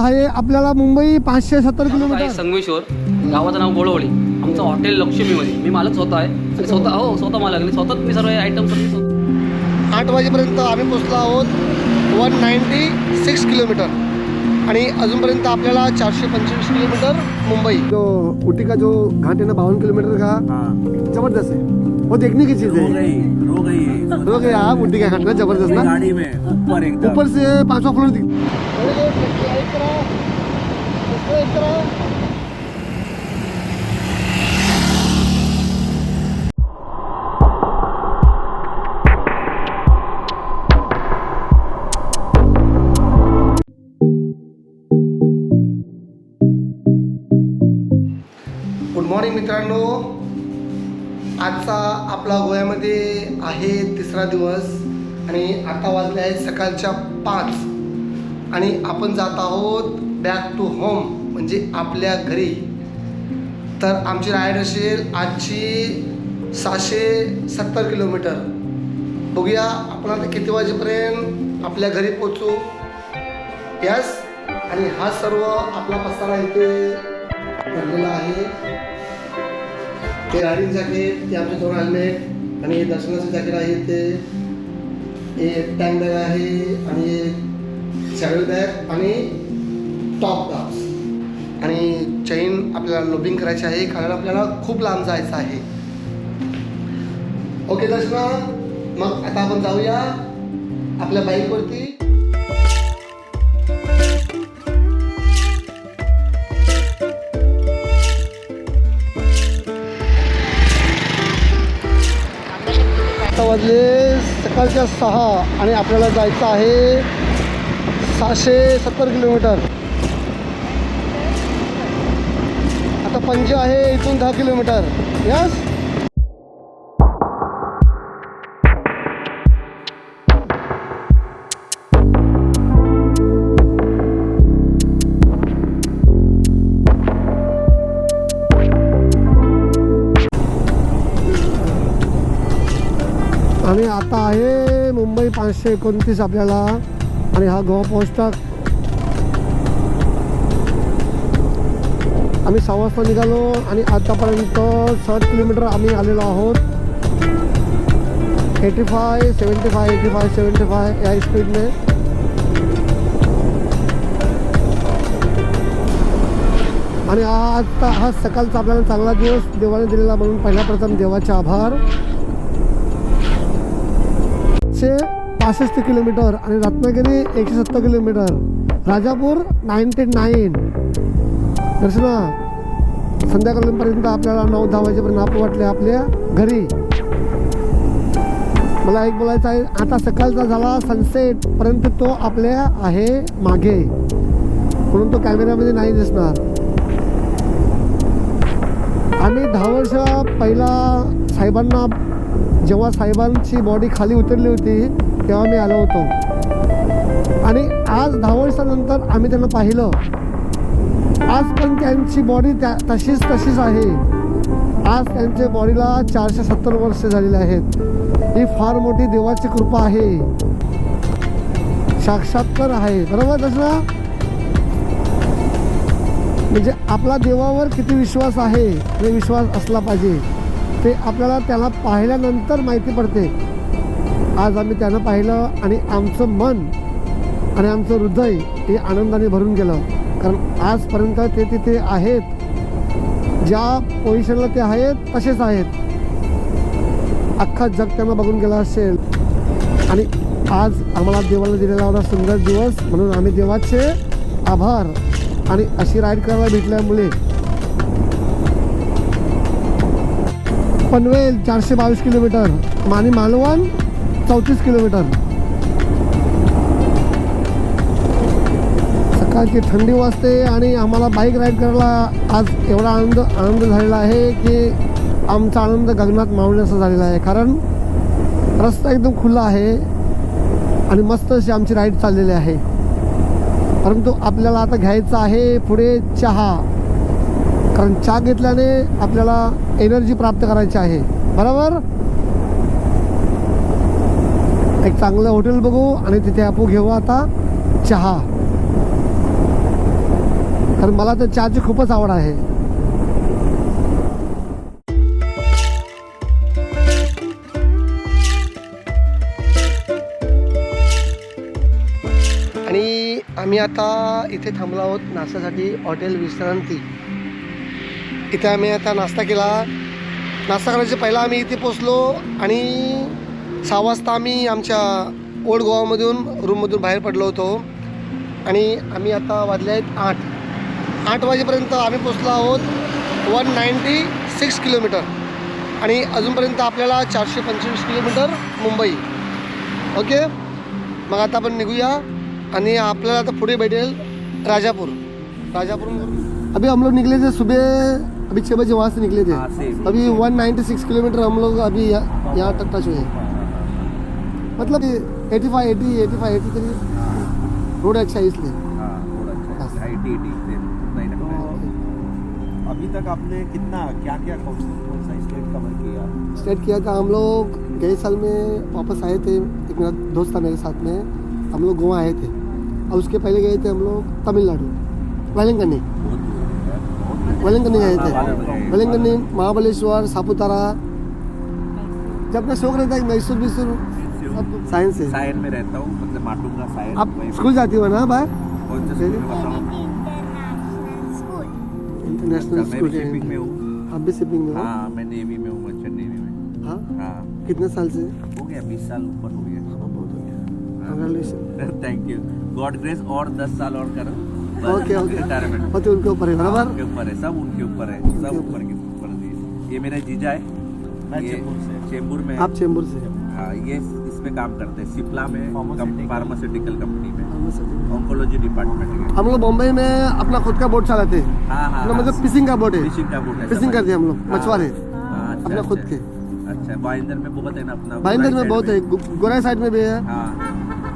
आहे आपल्याला मुंबई पाचशे सत्तर आहे किलोमीटर. संगमेश्वर गावाचं नाव गोळवळी. आमचं हॉटेल लक्ष्मीमध्ये. मी मालक स्वतः आहे. आणि स्वतः हो स्वतः मालक. आणि स्वतःच मी सर्व आयटम सर्व आठ वाजेपर्यंत आम्ही पोचलो आहोत वन नाईन्टी सिक्स किलोमीटर. आणि अजूनपर्यंत आपल्याला चारशे पंचवीस किलोमीटर मुंबई. जो उटी का जो घाट है ना बावन किलोमीटर का? हाँ. जबरदस्त है वो देखने की चीज़ रो है गई रो गई है? लोग यहाँ उटी का घाट ना जबरदस्त ना? गाड़ी में ऊपर एकदम. ऊपर से पांचवा फ्लोर दिख गुड मॉर्निंग मित्रांनो. आजचा आपला गोव्यामध्ये आहे तिसरा दिवस आणि आता वाजले आहेत सकाळच्या पाच. आणि आपण जात आहोत बॅक टू होम म्हणजे आपल्या घरी. तर आमची राईड असेल आजची सहाशे सत्तर किलोमीटर. बघूया आपण आता किती वाजेपर्यंत आपल्या घरी पोचू यस आणि हा सर्व आपला पसारा इथे भरलेला आहे. ते रायडिंग जॅकेट ते आमचे दोन हेल्मेट आणि हे दर्शनाचं जॅकेट आहे ते हे टँक बॅग आहे आणि सॅडल बॅग आणि टॉप ग्लास आणि चैन आपल्याला लोबिंग करायची आहे कारण आपल्याला खूप लांब जायचं आहे. ओके दर्शना मग आता आपण जाऊया आपल्या बाईकवरती. वाजले सकाळच्या सहा आणि आपल्याला जायचं आहे सहाशे सत्तर किलोमीटर. आता पंचे आहे इथून दहा किलोमीटर. यस? आणि आता आहे मुंबई पाचशे एकोणतीस आपल्याला. आणि हा गोवा पोहोचता आम्ही सहा वाजता निघालो आणि आतापर्यंत साठ किलोमीटर आम्ही आलेलो आहोत eighty five seventy five eighty five seventy five या स्पीडने आणि हा आत्ता हा सकाळचा आपल्याला चांगला दिवस देवाने दिलेला म्हणून पहिला प्रथम देवाचे आभार. पासष्ट किलोमीटर आणि रत्नागिरी एकशे सत्तर किलोमीटर. राजापूर नाईन्टी नाईन दर्शना संध्याकाळपर्यंत आपल्याला नऊ दहा वाजेपर्यंत आपण वाटले आपल्या घरी. मला एक बोलायचं आहे आता सकाळचा झाला सनसेट पर्यंत तो आपल्या आहे मागे. म्हणून तो कॅमेऱ्यामध्ये नाही दिसणार. आम्ही दहा वर्ष पहिला साहेबांना जेव्हा साहेबांची बॉडी खाली उतरली होती तेव्हा मी आलो होतो. आणि आज दहा वर्षानंतर आम्ही त्यांना पाहिलं. आज पण त्यांची बॉडी त्या तशीच तशीच आहे. आज त्यांच्या बॉडीला चारशे सत्तर वर्ष झालेले आहेत. ही फार मोठी देवाची कृपा आहे. साक्षात्कार आहे. बरोबर तसं म्हणजे आपला देवावर किती विश्वास आहे हे विश्वास असला पाहिजे. ते आपल्याला त्याला पाहिल्यानंतर माहिती पडते. आज आम्ही त्यानं पाहिलं आणि आमचं मन आणि आमचं हृदय हे आनंदाने भरून गेलं. कारण आजपर्यंत ते तिथे आहेत. ज्या पोझिशनला ते आहेत तसेच आहेत. अख्खा जग त्यांना बघून गेला असेल. आणि आज आम्हाला देवाला दिलेला होता सुंदर दिवस म्हणून आम्ही देवाचे आभार. आणि अशी राईड करायला भेटल्यामुळे. पनवेल चारशे बावीस किलोमीटर आणि मालवण चौतीस किलोमीटर. सकाळची थंडी वाजते आणि आम्हाला बाईक राईड करायला आज एवढा आनंद आनंद झालेला आहे की आमचा आनंद गगनात मावण्याचा झालेला आहे. कारण रस्ता एकदम खुला आहे आणि मस्त अशी आमची राईड चाललेली आहे. परंतु आपल्याला आता घ्यायचं आहे पुढे चहा. कारण चहा घेतल्याने आपल्याला एनर्जी प्राप्त करायची आहे. बरोबर? एक चांगलं हॉटेल बघू आणि तिथे आपण घेऊ आता चहा. कारण मला तर चहाची खूपच आवड आहे. आणि आम्ही आता इथे थांबलो आहोत नाश्त्यासाठी हॉटेल विश्रांती. इथे आम्ही आता नाश्ता केला. नाश्ता करायच्या पहिला आम्ही इथे पोचलो आणि सहा वाजता आम्ही आमच्या ओल्ड गोवामधून रूममधून बाहेर पडलो होतो. आणि आम्ही आता वाजले आहेत आठ. आठ वाजेपर्यंत आम्ही पोचलो आहोत वन नाईंटी सिक्स किलोमीटर. आणि अजूनपर्यंत आपल्याला चारशे पंचवीस किलोमीटर मुंबई. ओके? मग आता आपण निघूया. आणि आपल्याला आता पुढे भेटेल राजापूर. राजापूर अभी हम लोग निकले थे सुबह अभी छः बजे वहाँ से निकले थे. अभी 196 किलोमीटर हम लोग अभी यहाँ यहाँ तक टच हुए मतलब 85 80 85 80 करीब रोड अच्छा है इसलिए। हाँ थोड़ा अच्छा है। ही लगता है। अभी तक आपने कितना क्या क्या कौन सा स्टेट कवर किया? स्टार्ट किया था हम लोग गए साल में वापस आए थे एक मेरा दोस्त था मेरे साथ में हम लोग गोवा आए थे। और उसके पहले गए थे हम लोग तमिलनाडु दूर। वेलंकन्नी गए थे। वेलंकन्नी महाबलेश्वर सापुतारा। जब अपना शौक रहता है मैसूर मैसूर साइंस है। सायन में रहता हूँ मतलब माटुंगा सायन आप स्कूल जाती हो ना बाय कौन से स्कूल में बताओ इंटरनेशनल स्कूल में हूँ। आप भी शिपिंग में हो? हाँ मैं नेवी में हूँ मर्चेंट नेवी में हाँ। हाँ? कितने साल से? हो गया बीस साल ऊपर हो गया। Congratulation thank you God grace और दस साल और करो। ओके ओके रिटायरमेंट होते उनके ऊपर है बराबर? उनके ऊपर है सब उनके ऊपर है। सब ऊपर। ऊपर के ऊपर दिए ये मेरा जीजा है। मैं चेंबूर से। चेंबूर में आप चेंबूर से? हाँ ये इसमें काम करते हैं। सिप्ला में। फार्मास्यूटिकल कंपनी में। ऑन्कोलॉजी डिपार्टमेंट में। हम लोग बम्बई में अपना खुद का बोट चलाते हैं। हाँ हाँ हाँ। मतलब फिशिंग का बोट है। फिशिंग का बोट है फिशिंग करते हैं हम लोग हाँ, मछुआरे। हाँ, अच्छा, अपना खुद अच्छा। के। अच्छा भाईंदर में बहुत है ना अपना? भाईंदर में बहुत साइड है गोराई साइड में भी है। हाँ।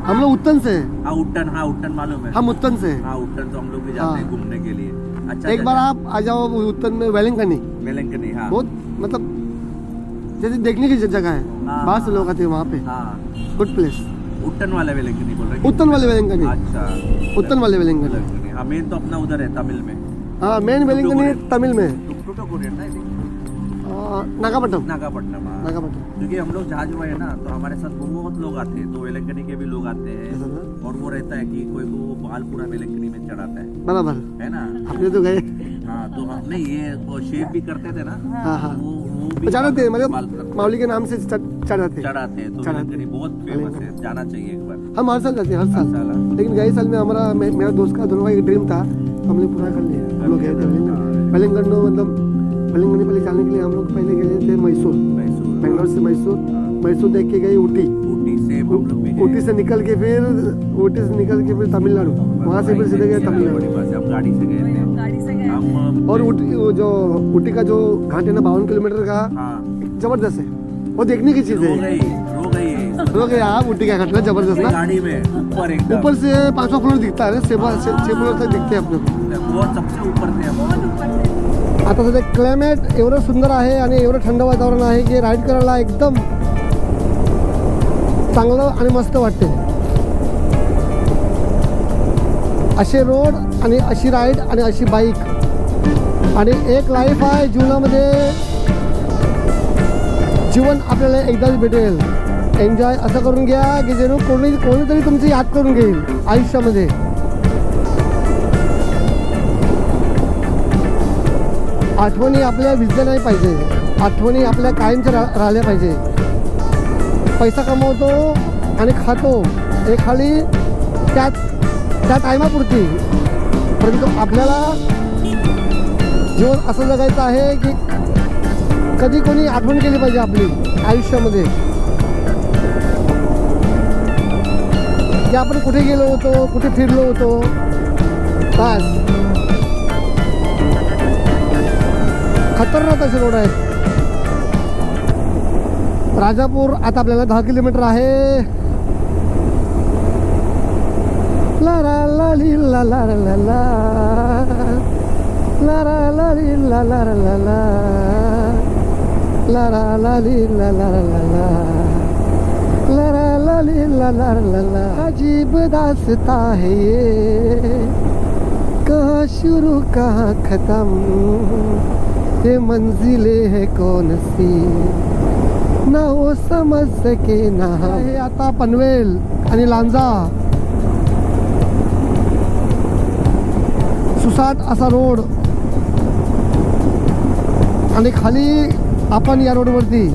हम लोग उत्तन से हैं। हाँ उट्टन हाँ उट्टन मालूम है हम उत्तन से हाँ। उट्टन तो हम लोग भी जाते हैं। घूमने के लिए। अच्छा एक बार आप आ जाओ उत्तन में वेलिंगनी मेलंकनी हाँ। बहुत मतलब जैसे देखने की जगह है। हाँ, बाहर से। लोग आते हैं वहाँ पे। हाँ। गुड प्लेस उट्टन वाले मेलंकनी बोल रहे उत्तन वाले वेलिंगनी अच्छा। उत्तन वाले वेलिंगनी हाँ मेन तो अपना उधर है तमिल में। हाँ मेन वेलिंगनी तमिल में। नागापट्टनम। नागापट्टनम हाँ। नागापट्टनम। क्योंकि हम लोग जहाज़ में है ना तो हमारे साथ बहुत लोग आते हैं तो वेलंकनी के भी लोग आते हैं। और वो रहता है कि कोई को वो बाल पूरा वेलंकनी में चढ़ाता है। बराबर। है ना? आपने तो गए। हाँ तो हम नहीं ये शेप भी करते थे ना हाँ हाँ। वो वो भी जानते हैं मतलब माउली के नाम से चढ़- चढ़ाते हैं। चढ़ाते हैं तो चढ़ाते बहुत फ़ेमस है। जाना चाहिए एक बार। हम हर साल जाते हैं हर साल। लेकिन गए साल में हमारा मेरा दोस्त का दोनों का एक ड्रीम था तो हमने पूरा कर लिया। हम लोग गए थे वेलिंगन मतलब वेलिंगन पहले जाने के लिए हम लोग पहले गए थे मैसूर। मैसूर बेंगलोर से मैसूर। मैसूर देख के गए ऊटी। ऊटी से हम लोग भी ऊटी से निकल के फिर ऊटी से निकल के फिर तमिलनाडु। वहाँ से फिर सीधे गए तमिलनाडु। है, थे गाड़ी से गए हम और जो ऊटी का जो घाट है ना बावन किलोमीटर का हाँ। जबरदस्त है। वो देखने की चीज रो है गई रो गई लोग आप ऊटी का घाट ना जबरदस्त ना। गाड़ी में ऊपर एकदम। ऊपर से पांचवा फ्लोर दिखता है छह छह फ्लोर तक दिखते हैं अपने को। बहुत सबसे ऊपर थे हम बहुत ऊपर से। आता सध्या क्लायमेट एवढं सुंदर आहे आणि एवढं थंड वातावरण आहे की राईड करायला एकदम चांगलं आणि मस्त वाटते. असे रोड आणि अशी राईड आणि अशी बाईक आणि एक लाईफ आहे जीवनामध्ये. जीवन आपल्याला एकदाच भेटेल. एन्जॉय असं करून घ्या की जणू कोणी कोणीतरी तुमची याद करून घेईल आयुष्यामध्ये. आठवणी आपल्या विजल्या नाही पाहिजे. आठवणी आपल्या कायमच्या रा राहिल्या पाहिजे. पैसा कमवतो आणि खातो. हे खाली त्या त्या टायमापुरती परंतु आपल्याला जीवन असं जगायचं आहे की कधी कोणी आठवण केली पाहिजे आपली आयुष्यामध्ये? की आपण कुठे गेलो होतो कुठे फिरलो होतो? बस. खतरनाक असे रोड आहेत. राजापूर आता आपल्याला दहा किलोमीटर आहे. ला रा ला ली ला ला ला. ला ला ला ली ला ला रा ला ला ला ला ली ला ला रा ला ला ला ला ली ला ला अजीब दासता है ये कहाँ शुरू कहाँ खत्म ये मंजिले है कौन सी ना वो समझ सके ना हे आता पनवेल आणि लांजा सुसाट असा रोड आणि खाली आपण या रोडवरती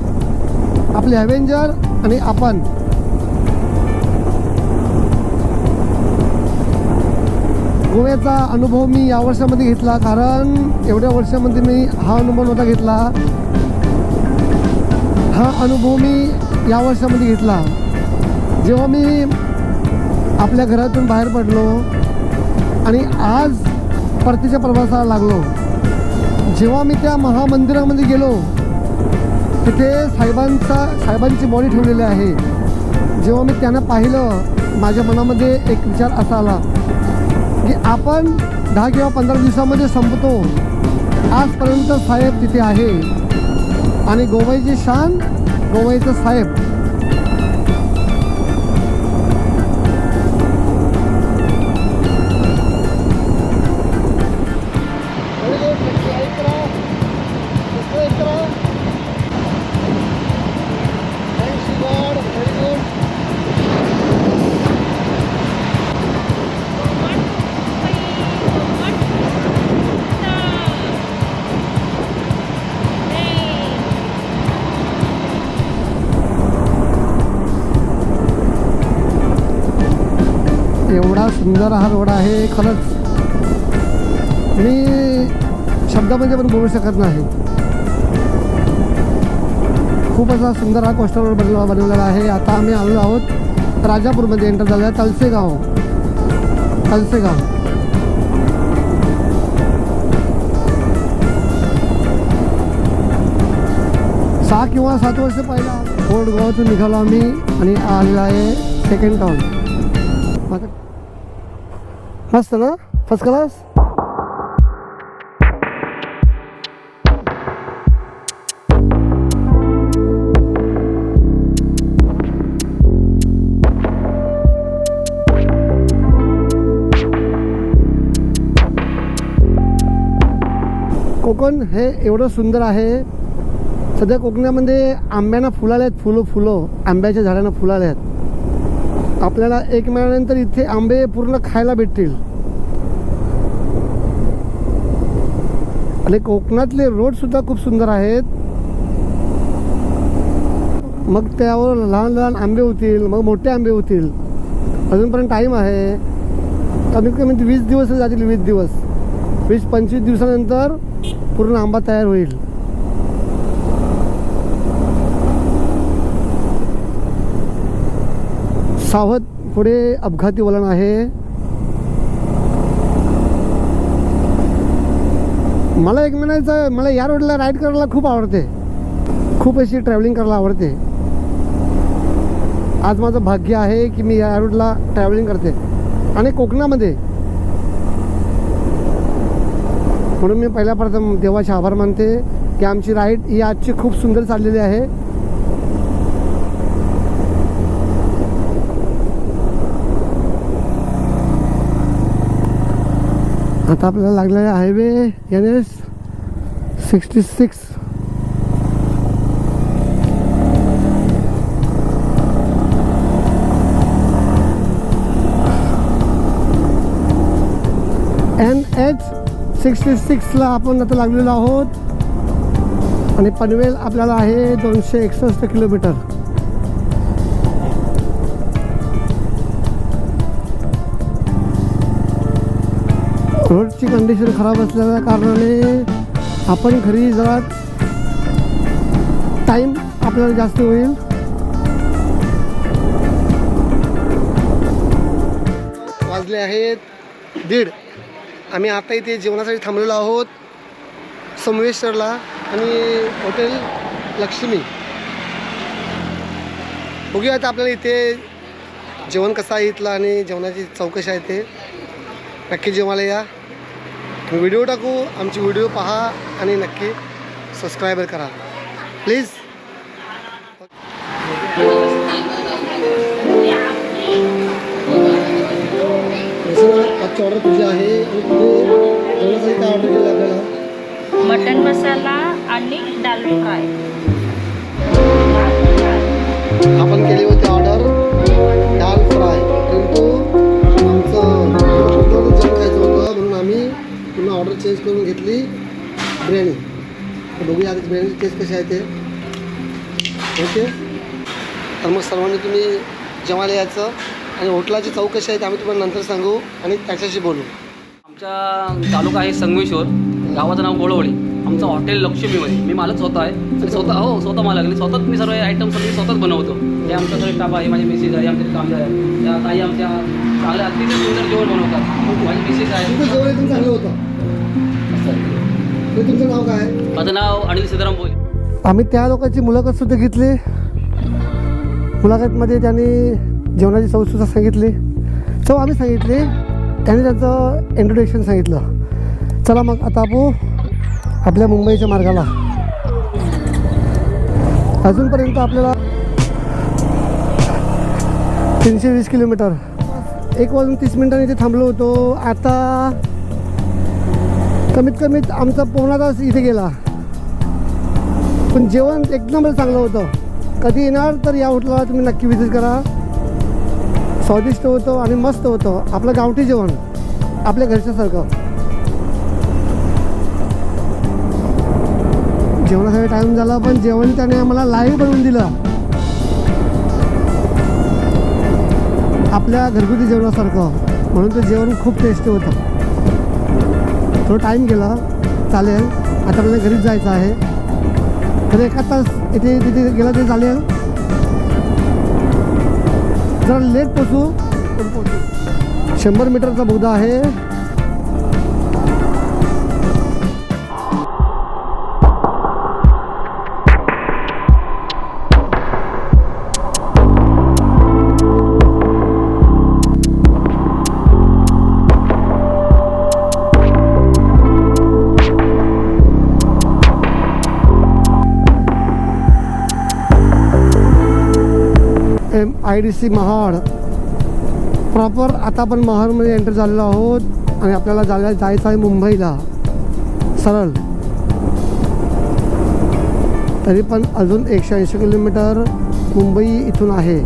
आपले हॅव्हेंजर आणि आपण. गोव्याचा अनुभव मी या वर्षामध्ये घेतला कारण एवढ्या वर्षामध्ये मी हा अनुभव नव्हता घेतला. हा अनुभव मी या वर्षामध्ये घेतला. जेव्हा मी आपल्या घरातून बाहेर पडलो आणि आज परतीच्या प्रवासाला लागलो जेव्हा मी त्या महामंदिरामध्ये गेलो तिथे साहेबांचा साहेबांची बॉडी ठेवलेली आहे. जेव्हा मी त्यांना पाहिलं माझ्या मनामध्ये एक विचार असा आला की आपण दहा किंवा पंधरा दिवसामध्ये संपतो. आजपर्यंत साहेब तिथे आहे. आणि गोवाईची शान गोवाईचं साहेब सुंदर हा रोड आहे खरंच. मी शब्दामध्ये पण बोलू शकत नाही. खूप असा सुंदर हा कोस्टल रोड बनला बनवलेला आहे. आता आम्ही आलो आहोत राजापूरमध्ये. एंटर झालेला आहे तलसेगाव. तलसेगाव. सहा किंवा सात वर्ष पहिला ओल्ड गोवातून निघालो आम्ही आणि आलेला आहे सेकंड टाउन आता मस्त ना? फर्स्ट क्लास कोकण हे एवढं सुंदर आहे. सध्या कोकणामध्ये आंब्यांना फुलाले आहेत फुलं फुलं. आंब्याच्या झाडांना फुलाले आहेत. आपल्याला एक महिन्यानंतर इथे आंबे पूर्ण खायला भेटतील. आणि कोकणातले रोड सुद्धा खूप सुंदर आहेत. मग त्यावर लहान लहान आंबे होतील मग मोठे आंबे होतील. अजूनपर्यंत टाईम आहे. कमीत कमी वीस दिवस जातील वीस दिवस. वीस पंचवीस दिवसानंतर पूर्ण आंबा तयार होईल. सावध पुढे अपघाती वळण आहे. मला एक म्हणायचं मला या रोडला राईड करायला खूप आवडते. खूप अशी ट्रॅव्हलिंग करायला आवडते. आज माझं भाग्य आहे की मी या रोडला ट्रॅव्हलिंग करते. आणि कोकणामध्ये. म्हणून मी पहिल्या प्रथम देवाचे आभार मानते की आमची राईड ही आजची खूप सुंदर चाललेली आहे. आता आपल्याला लागलेला आहे highway N S sixty six N H sixty सिक्सला आपण आता लागलेलो आहोत. आणि पनवेल आपल्याला आहे दोनशे एकसष्ट किलोमीटर. रोडची कंडिशन खराब असल्याच्या कारणाने आपण घरी जरा टाईम आपल्याला जास्त होईल. वाजले आहेत दीड. आम्ही आता इथे जेवणासाठी थांबलेलो आहोत. समवेश्वरला आणि हॉटेल लक्ष्मी. बघूया आता आपल्याला इथे जेवण कसं आहे इथलं आणि जेवणाची चौकशी आहे ते. नक्की जेवायला या. व्हिडिओ टाकू आमची व्हिडिओ पहा आणि नक्की सबस्क्राईबर करा. प्लीज आजची ऑर्डर तुझी आहे. आणि पुढे जेवणासाठी काय ऑर्डर केलं आपल्याला मटन मसाला आणि दाल फ्राय. आपण चेंज करून घेतली बिर्याणी. बघूया आधी बिर्याणीची टेस्ट कशी आहे ते. ओके तर मग सर्वांनी तुम्ही जेवायला यायचं आणि हॉटेलाची चव कशी आहे ते आम्ही तुम्हाला नंतर सांगू आणि त्याच्याशी बोलू. आमच्या तालुका आहे संगमेश्वर. गावाचं नाव गोळवळी आमचं हॉटेल लक्ष्मीमध्ये. मी मालक स्वतः आहे. आणि स्वतः हो स्वतः मालक आणि स्वतःच मी सर्व आयटम सर्व स्वतःच बनवतो. हे आमचा सर्व स्टाफ आहे माझी मिसेस आहे आमचे काम आहे. त्या ताई आमच्या चांगल्या अतिशय सुंदर जेवण बनवतात. माझी मिसेस आहे जेवण चांगलं होतं. तुमचं नाव काय? माझं नाव अनिल सीताराम बोल. आम्ही त्या लोकांची मुलाखत सुद्धा घेतली. मुलाखतमध्ये त्यांनी जेवणाची चवसुद्धा सांगितली. चव आम्ही सांगितली. त्यांनी त्याचं इंट्रोडक्शन सांगितलं. चला मग आता आपू आपल्या मुंबईच्या मार्गाला. अजूनपर्यंत आपल्याला तीनशे वीस किलोमीटर. एक वाजून तीस मिनिटांनी इथे थांबलो होतो. आता कमीत कमीत आमचा पोवणा तास इथे गेला. पण जेवण एकदम चांगलं होतं. कधी येणार तर या हॉटेलला तुम्ही नक्की विजिट करा. स्वादिष्ट होतं आणि मस्त होतं. आपलं गावठी जेवण. आपल्या घरच्यासारखं जेवणासाठी टाईम झाला पण जेवण त्याने आम्हाला लाईव्ह बनवून दिलं. आपल्या घरगुती जेवणासारखं. म्हणून ते जेवण खूप टेस्टी होतं. थोडं टाईम गेला चालेल. आता आपल्याला घरीच जायचं आहे. तर एका तास इथे तिथे गेला तरी चालेल. जरा लेट पोचू पण पोचू. शंभर मीटरचा बोगदा आहे. I D C Mahad. Proper आता आपण महाडमध्ये एंटर झालेलो आहोत आणि आपल्याला जायला जायचं आहे मुंबईला. सरळ. तरी पण अजून एकशे ऐंशी किलोमीटर मुंबई इथून आहे.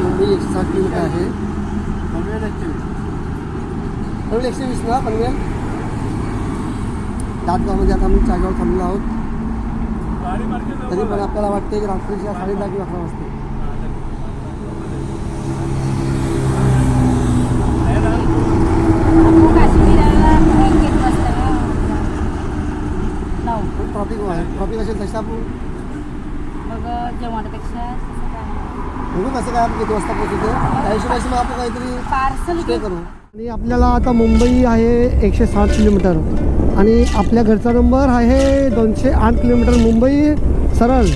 मुंबई एकशे साठ किलोमीटर आहे पनवेल एकशे वीस ना पनवेल दादगावमध्ये आता आम्ही चारगाव थांबलो आहोत. तरी पण आपल्याला वाटते की रात्रीच्या साडे दहा किंवा अकरा वाजते. ट्रॉफिक आहे ट्रॉफिक असेल तसं आपण मग जेवणापेक्षा बघू कसं काय आपण किती वाजता पोहोचतो त्या हिशोबाशी मग आपण काहीतरी पार्सल स्टे करू. आणि आपल्याला आता मुंबई आहे एकशे साठ किलोमीटर. आणि आपल्या घरचा नंबर आहे दोनशे आठ किलोमीटर मुंबई सरळ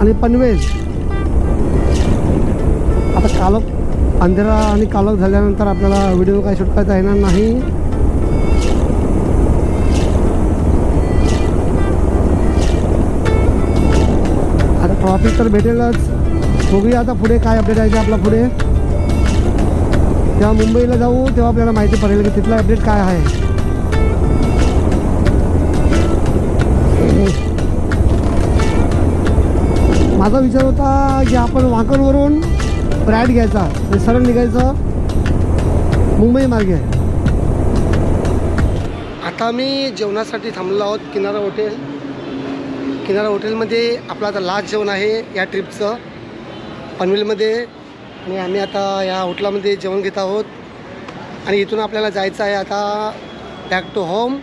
आणि पनवेल. आता कालक अंधेरा आणि कालक झाल्यानंतर आपल्याला व्हिडिओ काय शूट करता येणार नाही. आता ट्रॉफिक तर भेटेलच. बघूया आता पुढे काय अपडेट आहे ते आपला पुढे. जेव्हा मुंबईला जाऊ तेव्हा आपल्याला माहिती पडेल की तिथला अपडेट काय आहे. माझा विचार होता की आपण वाकरवरून ब्रॅड घ्यायचा आणि सरळ निघायचं मुंबई मार्गे. आता आम्ही जेवणासाठी थांबलो आहोत किनारा हॉटेल किनारा हॉटेलमध्ये आपलं आता लास्ट जेवण आहे या ट्रिपचं पनवेलमध्ये आणि आम्ही आता या हॉटेलामध्ये जेवण घेत आहोत. आणि इथून आपल्याला जायचं आहे आता बॅक टू होम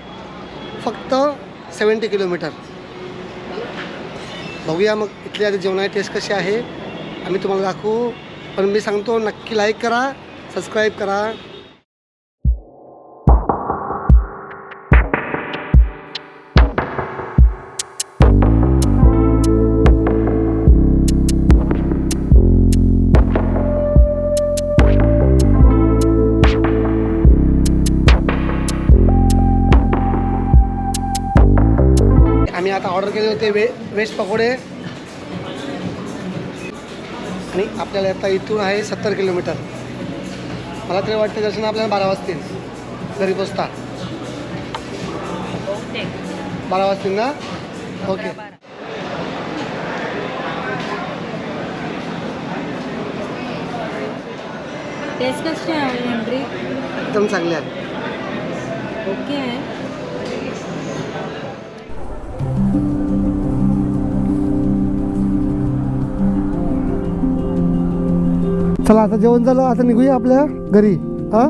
फक्त सेवन्टी किलोमीटर बघूया मग इथली आता जेवणाची टेस्ट कशी आहे. आम्ही तुम्हाला दाखवू. पण मी सांगतो नक्की लाईक करा सबस्क्राईब करा. ऑर्डर केले होते वे व्हेज पकोडे. आणि आपल्याला आता इथून आहे सत्तर किलोमीटर. मला तरी वाटतं दर्शन आपल्याला बारा वाजतील. घरी पोचता. बारा वाजतील ना? ओके. टेस्ट कशी आहे एकदम चांगले आहे. ओके चला आता जेवण झालं आता निघूया आपल्या घरी. हा?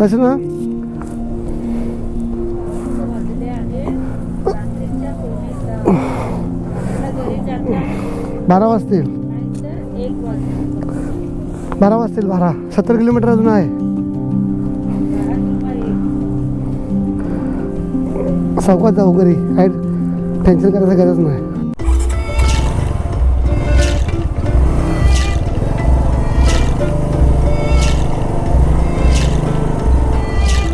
तसं ना? बारा वाजतील. बारा वाजतील बारा. सत्तर किलोमीटर अजून आहे. बारा जाऊ घरी. काही टेन्शन करायचं गरज नाही.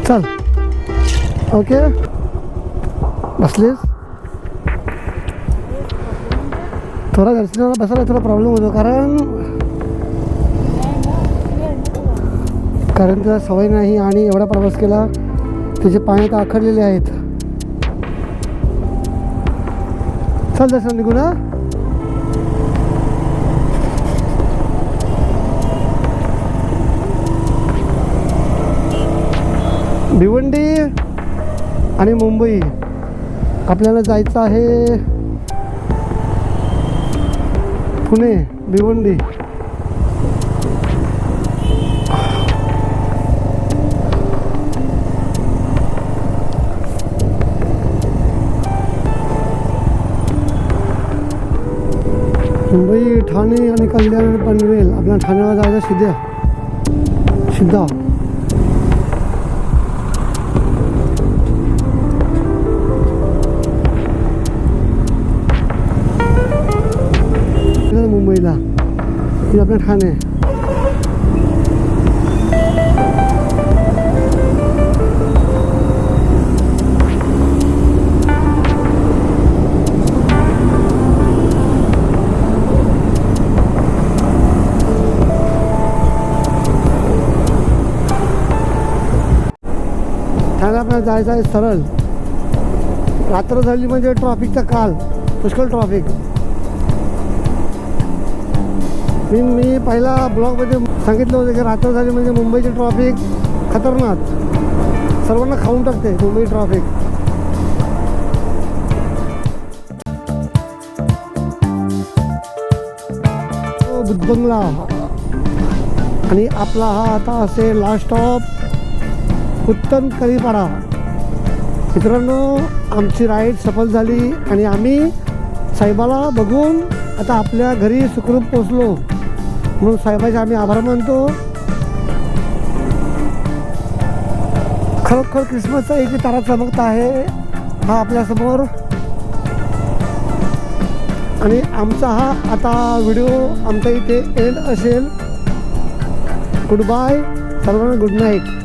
चल. ओके बसलीस? थोडा दर्शनाला बसायला थोडा प्रॉब्लेम होतो कारण कारण त्याला सवय नाही आणि एवढा प्रवास केला त्याचे पाय तर आखडलेले आहेत. चल दर्शन निघू ना भिवंडी आणि मुंबई. आपल्याला जायचं आहे पुणे भिवंडी. मुंबई ठाणे आणि कल्याण पनवेल आपल्या ठाण्याला जायचं सिद्ध्या सिद्धा. हे आपलं ठाणे ठाणे आपल्याला जायचं आहे सरळ. रात्र झाली म्हणजे ट्रॉफिकचा काल. पुष्कळ ट्रॉफिक मी मी पहिला ब्लॉगमध्ये सांगितलं होतं की रात्र झाली म्हणजे मुंबईचे ट्रॉफिक खतरनाक. सर्वांना खाऊन टाकते मुंबई ट्रॉफिक तो हो, बुद्धबंगला. आणि आपला हा आता असेल लास्ट स्टॉप उत्तम कलीपाडा मित्रांनो आमची राईड सफल झाली आणि आम्ही साहेबाला बघून आता आपल्या घरी सुखरूप पोचलो म्हणून साहेबाचे आम्ही आभार मानतो. खरोखर क्रिसमसचा एक तारा चमकत आहे हा आपल्यासमोर आणि आमचा हा आता व्हिडिओ आमच्या इथे एंड असेल. गुड बाय सर्वांना गुड नाईट